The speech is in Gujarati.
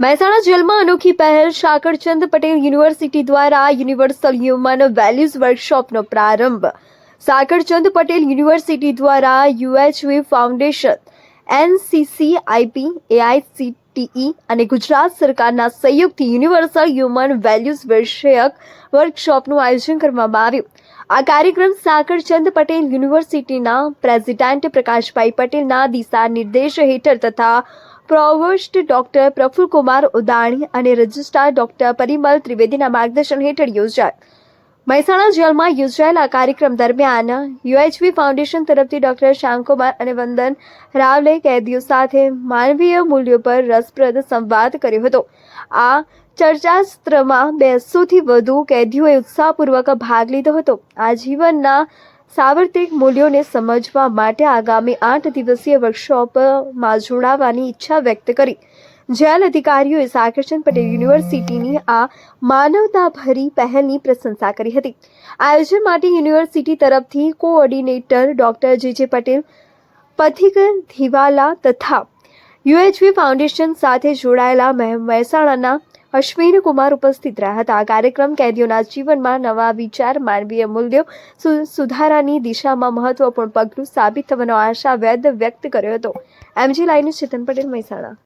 મહેસાણા જેલમાં અનોખી પહેલ. શાકરચંદ પટેલ યુનિવર્સિટી દ્વારા યુનિવર્સલ હ્યુમન વેલ્યુઝ વર્કશોપનો પ્રારંભ. સાકરચંદ પટેલ યુનિવર્સિટી દ્વારા UHV foundation NCC IP AICTE અને ગુજરાત સરકારના સહયોગથી યુનિવર્સલ હ્યુમન વેલ્યુઝ વિષયક વર્કશોપનું આયોજન કરવામાં આવ્યું. આ કાર્યક્રમ સાકરચંદ પટેલ યુનિવર્સિટીના પ્રેસિડેન્ટ પ્રકાશભાઈ પટેલના દિશા નિર્દેશ હેઠળ તથા પ્રોવોસ્ટ ડોક્ટર પ્રફુલકુમાર ઉદાણી અને રજિસ્ટ્રાર ડોક્ટર પરિમલ ત્રિવેદીના માર્ગદર્શન હેઠળ યોજાય. મહેસાણા જેલમાં યોજાયેલા કાર્યક્રમ દરમિયાન યુએચવી ફાઉન્ડેશન તરફથી ડોક્ટર શ્યામકુમાર અને વંદન રાવલે કેદીઓ સાથે માનવીય મૂલ્યો પર રસપ્રદ સંવાદ કર્યો હતો. આ ચર્ચાસ્ત્રમાં બેસોથી વધુ કેદીઓએ ઉત્સાહપૂર્વક ભાગ લીધો હતો. આ જીવનના સાર્વત્રિક મૂલ્યોને સમજવા માટે આગામી આઠ દિવસીય વર્કશોપમાં જોડાવાની ઈચ્છા વ્યક્ત કરી. જેલ અધિકારીઓએ સાકર્ષણ પટેલ યુનિવર્સિટીની આ માનવતાભરી પહેલની પ્રશંસા કરી હતી. આયોજન માટે યુનિવર્સિટી તરફથી કોઓર્ડિનેટર ડોક્ટર જે જે પટેલ, પથિક ધીવાલા તથા યુએચવી ફાઉન્ડેશન સાથે જોડાયેલા મહે- મહેસાણાના અશ્વિન કુમાર ઉપસ્થિત રહ્યા હતા. આ કાર્યક્રમ કેદીઓના જીવનમાં નવા વિચાર, માનવીય મૂલ્યો સુધારાની દિશામાં મહત્વપૂર્ણ પગલું સાબિત થવાનો આશાવાદ વ્યક્ત કર્યો હતો. એમજી લાઈનું ચેતન પટેલ, મહેસાણા.